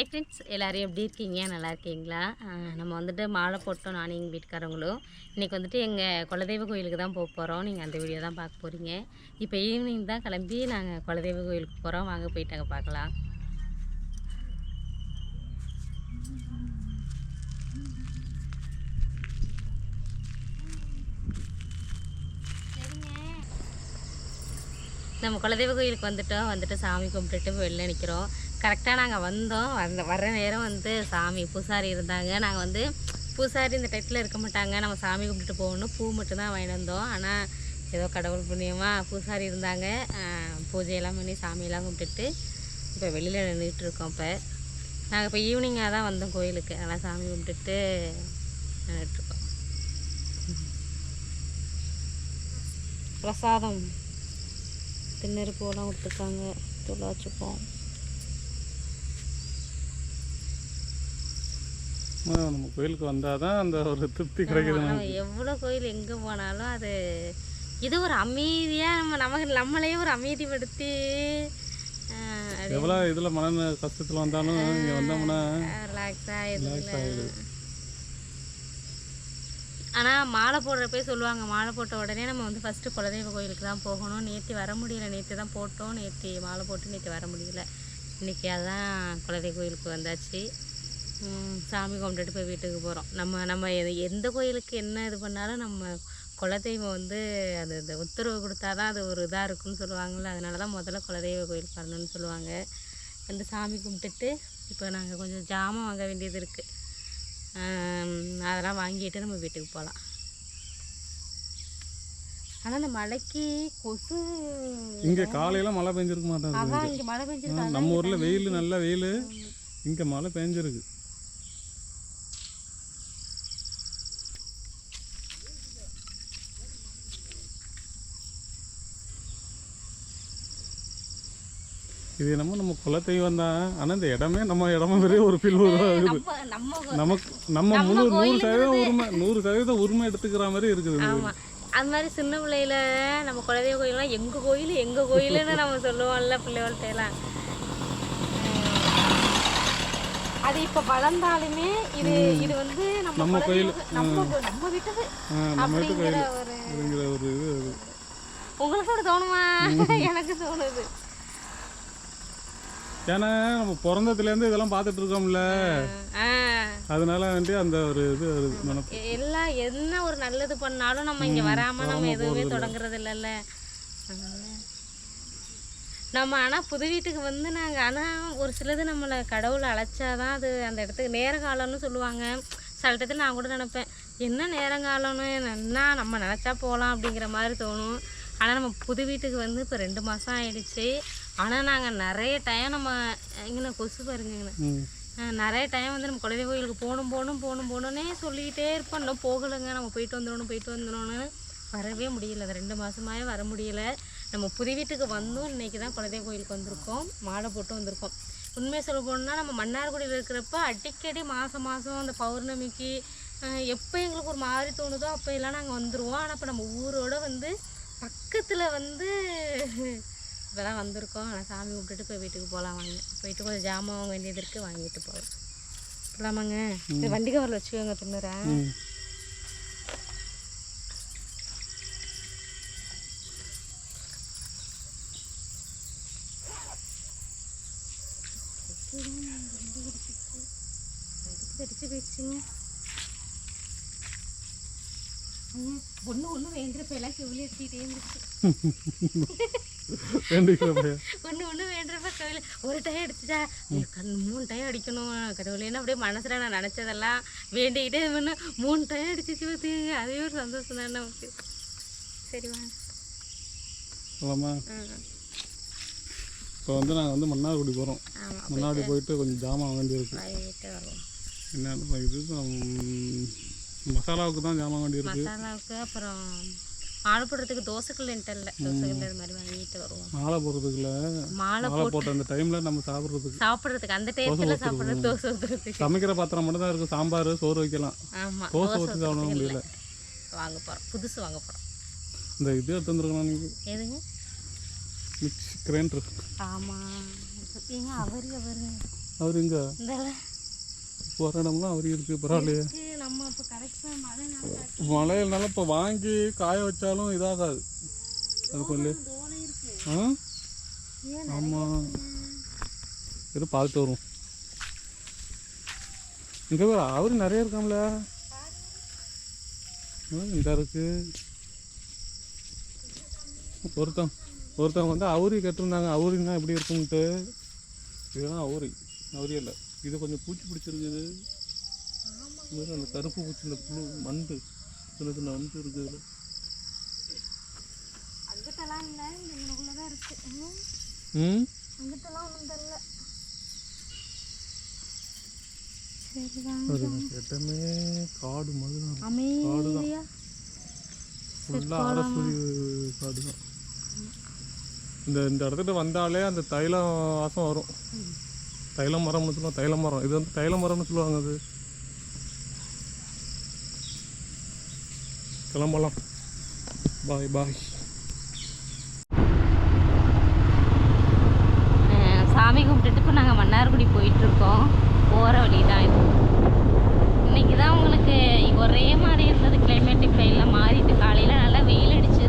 Hi friends எல்லோரும் எப்படி இருக்கீங்க? நல்லா இருக்கீங்களா? நம்ம வந்துட்டு மாலை போட்டோம் நானும் எங்கள் வீட்டுக்காரங்களும் இன்றைக்கி வந்துட்டு எங்கள் குலதெய்வ கோயிலுக்கு தான் போக போகிறோம் நீங்கள் அந்த வீடியோ தான் பார்க்க போகிறீங்க இப்போ ஈவினிங் தான் கிளம்பி நாங்கள் குலதெய்வ கோயிலுக்கு போகிறோம் வாங்க போயிட்டாங்க பார்க்கலாம். நம்ம குலதெய்வ கோயிலுக்கு வந்துட்டோம். வந்துட்டு சாமி கும்பிட்டுட்டு வெளில நிற்கிறோம் கரெக்டாக நாங்கள் வந்தோம். அந்த வர்ற நேரம் வந்து சாமி பூசாரி இருந்தாங்க. நாங்கள் வந்து பூசாரி இந்த டயத்தில் இருக்க மாட்டாங்க. நம்ம சாமி கும்பிட்டுட்டு போகணும். பூ மட்டும்தான் வாங்கிட்டு வந்தோம். ஆனால் ஏதோ கடவுள் புண்ணியமாக பூசாரி இருந்தாங்க. பூஜையெல்லாம் பண்ணி சாமியெல்லாம் கும்பிட்டுட்டு இப்போ வெளியில் நின்றுட்டு இருக்கோம் இப்போ. நாங்கள் இப்போ ஈவினிங்காக தான் வந்தோம் கோயிலுக்கு. அதெல்லாம் சாமி கும்பிட்டுட்டு நின்றுட்டுருக்கோம் பிரசாதம் திண்ணெருப்புலாம் கொடுத்துருக்காங்க. தூள் வச்சுப்போம் நம்ம கோயிலுக்கு வந்தால் தான் அந்த ஒரு திருப்தி கிடைக்குது நம்ம எவ்வளோ கோயில் எங்கே போனாலும் அது இது ஒரு அமைதியாக நம்ம நமக்கு நம்மளையே ஒரு அமைதிப்படுத்தி எவ்வளோ இதில் மன கஷ்டத்தில் வந்தாலும் இங்கே வந்தோம்னா ரிலாக்ஸாக ரிலாக்ஸ் ஆகிடுது ஆனால் மாலை போடுறப்பே சொல்லுவாங்க மாலை போட்ட உடனே நம்ம வந்து ஃபஸ்ட்டு குலதெய்வ கோயிலுக்கு தான் போகணும். நேற்று வர முடியல நேற்று தான் போட்டோம். நேற்று மாலை போட்டு நேற்று வர முடியல. இன்றைக்கி அதான் குலதெய்வ கோயிலுக்கு வந்தாச்சு. சாமி கும்பிட்டுட்டு போய் வீட்டுக்கு போகிறோம் நம்ம நம்ம எது- எந்த கோயிலுக்கு என்ன இது பண்ணாலும் நம்ம குலதெய்வம் வந்து அது இந்த உத்தரவு கொடுத்தா தான் அது ஒரு இதாக இருக்குன்னு சொல்லுவாங்கள்ல அதனால தான் முதல்ல குலதெய்வ கோயிலுக்கு வரணும்னு சொல்லுவாங்க. வந்து சாமி கும்பிட்டுட்டு இப்போ நாங்கள் கொஞ்சம் ஜாமான் வாங்க வேண்டியது இருக்குது அதெல்லாம் வாங்கிட்டு நம்ம வீட்டுக்கு போகலாம் ஆனால் இந்த மழைக்கு கொசு இங்கே காலையில் மழை பெஞ்சிருக்க மாட்டேங்குது அதான் இங்கே மழை பெஞ்சிருக்கு. நம்ம ஊரில் வெயில் நல்ல வெயில். இங்கே மழை பெஞ்சிருக்கு. இது என்னமோ நம்ம குலதெய்வம் தான். ஆனால் இந்த இடமே நம்ம இடமே பெரிய ஒரு ஃபீல் நம்ம நமக்கு நம்ம முழு நூறு சதவீதம் உரிமை நூறு சதவீதம் உரிமை எடுத்துக்கிற மாதிரி இருக்குது அது மாதிரி சின்ன பிள்ளையில நம்ம குலதெய்வ கோயிலாம் எங்கள் கோயில் எங்கள் கோயிலுன்னு நம்ம சொல்லுவோம்ல பிள்ளைகள்ட்ட எல்லாம் அது இப்போ வளர்ந்தாலுமே இது இது வந்து நம்ம நம்ம கோயில். நம்ம நம்ம வீட்டுக்கு ஆ, நம்ம வீட்டு அப்படிங்கிற ஒரு. உங்களுக்கு தோணுமா? எனக்கு தோணுது. ஏன்னா நம்ம பிறந்ததுலேருந்து இதெல்லாம் பார்த்துட்டு இருக்கோம்ல அதனால வந்து அந்த ஒரு இது வருது எல்லாம் என்ன ஒரு நல்லது பண்ணாலும் நம்ம இங்க வராம நம்ம எதுவுமே தொடங்குறது இல்லைல்ல நம்ம ஆனா புது வீட்டுக்கு வந்து நாங்க ஆனா ஒரு சிலது நம்மளை கடவுளை அழைச்சாதான் அது அந்த இடத்துக்கு நேர காலம்னு சொல்லுவாங்க. சில இடத்துல நான் கூட நினைப்பேன் என்ன நேரங்காலம்னு என்ன நம்ம நினச்சா போகலாம் அப்படிங்கிற மாதிரி தோணும். ஆனால் நம்ம புது வீட்டுக்கு வந்து இப்போ ரெண்டு மாதம் ஆயிடுச்சு. ஆனால் நாங்கள் நிறைய டைம் நம்ம இங்கே கொசு பாருங்க நிறைய டைம் வந்து நம்ம குலதெய்வ கோயிலுக்கு போகணும் போகணும் போகணும் போகணுன்னே சொல்லிக்கிட்டே இருப்போம். இன்னும் போகலைங்க. நம்ம போயிட்டு வந்துடணும் போயிட்டு வந்துடணும்னு வரவே முடியல. அது ரெண்டு மாதமாவே வர முடியல. நம்ம புது வீட்டுக்கு வந்தோம். இன்னைக்கு தான் குலதெய்வ கோயிலுக்கு வந்திருக்கோம். மாலை போட்டு வந்திருக்கோம். உண்மையை சொல்ல போனோம்னா நம்ம மன்னார்குடியில் இருக்கிறப்ப அடிக்கடி மாதம் மாதம் அந்த பௌர்ணமிக்கு எப்போ எங்களுக்கு ஒரு மாதிரி தோணுதோ அப்போ எல்லாம் நாங்கள் வந்துடுவோம் ஆனால் இப்போ நம்ம ஊரோட வந்து பக்கத்தில் வந்து இப்போ தான் வந்திருக்கோம். ஆனால் சாமி கும்பிட்டுட்டு போய் வீட்டுக்கு போகலாம் வாங்க. போயிட்டு கொஞ்சம் ஜாமான் வாங்க வேண்டியது இருக்குது வாங்கிட்டு போகலாம் போகலாமாங்க இந்த வண்டி கவரில் வச்சுக்கோங்க தின்னுறேன் தெரிச்சு போயிடுச்சுங்க. ஒன்று ஒன்று வேண்டுறப்ப எல்லாம் கிவிலி எடுத்துக்கிட்டே இருந்துச்சு. வேண்டிக்கிற பையன் ஒன்று ஒன்று வேண்டுறப்ப கோயில் ஒரு டைம் அடிச்சுட்டா கண் மூணு டைம் அடிக்கணும்? கடவுளேன்னு அப்படியே மனசில் நான் நினச்சதெல்லாம் வேண்டிக்கிட்டே பண்ணு மூணு டைம் அடிச்சிச்சு பார்த்துங்க அதுவே ஒரு சந்தோஷம் தான் நமக்கு. சரி வாங்க. சொல்லலாமா ம். இப்போ வந்து நாங்கள் வந்து மன்னார்குடி போகிறோம் மன்னார்குடி போயிட்டு கொஞ்சம் ஜாமான் வேண்டி இருக்கு. என்ன இது மசாலாவுக்கு தான் ஜாமான் வேண்டி இருக்கு. மசாலாவுக்கு அப்புறம் மாலை போடுறதுக்கு தோசைக்கல் இல்லை. தோசைக்கல் இது மாதிரி வாங்கிட்டு வருவோம். மாலை போடுறதுக்குள்ள மாலை போட்ட அந்த டைமில் நம்ம சாப்பிட்றதுக்கு. சாப்பிட்றதுக்கு. அந்த டயத்தில் சாப்பிட்றது தோசை சமைக்கிற பாத்திரம் மட்டும் தான் இருக்குது சாம்பார் சோறு வைக்கலாம். தோசை ஊற்றி சாப்பிட முடியல. வாங்க போகிறோம் புதுசு வாங்க போகிறோம் இந்த இது எடுத்து வந்துருக்கணும் நீங்கள் எதுங்க? Mix grinder. ஏங்க அவரு அவரு. அவர் இங்கே இந்த போகிற இடம்லாம் அவர் இருக்குது பரவாயில்லையே. மழையினால இப்போ வாங்கி காய வச்சாலும் இதாகாது. அது இருக்கு. ஆ? ஆமாம் இரு பார்த்துட்டு வரும் இங்கே வேறு அவர் நிறைய இருக்காம்ல. இந்த இருக்கு. ஒருத்தன் ஒருத்தவங்க வந்து அவுரி கட்டிருந்தாங்க அவுரின்னா எப்படி இருக்கும்ட்டு இதுதான் அவுரி அவுரி இல்லை. இது கொஞ்சம் பூச்சி பிடிச்சிருக்குது. வேறு அந்த கருப்பு பூச்சி இந்த புழு மண்டு சின்ன சின்ன வண்டு இருக்குது அங்கிட்டலாம் இல்லை தான் ம், அங்கிட்டலாம் ஒன்றும் தெரில இடமே காடு மாதிரி தான் அமைதியா ஃபுல்லாக காடு தான் இந்த இந்த இடத்துல வந்தாலே அந்த தைலம் வாசம் வரும். தைல மரம்னு சொல்லுவாங்க. தைல மரம் இது வந்து தைல மரம்னு சொல்லுவாங்க அது. கிளம்பலாம். பாய் பாய். சாமி கும்பிட்டுட்டு இப்போ நாங்கள் மன்னார்குடி போயிட்டுருக்கோம். போகிற வழி தான் இது. இன்னைக்கு தான் உங்களுக்கு ஒரே மாதிரி இருந்தது. கிளைமேட் இப்போ எல்லாம் மாறிட்டு காலையில் நல்லா வெயில் அடிச்சு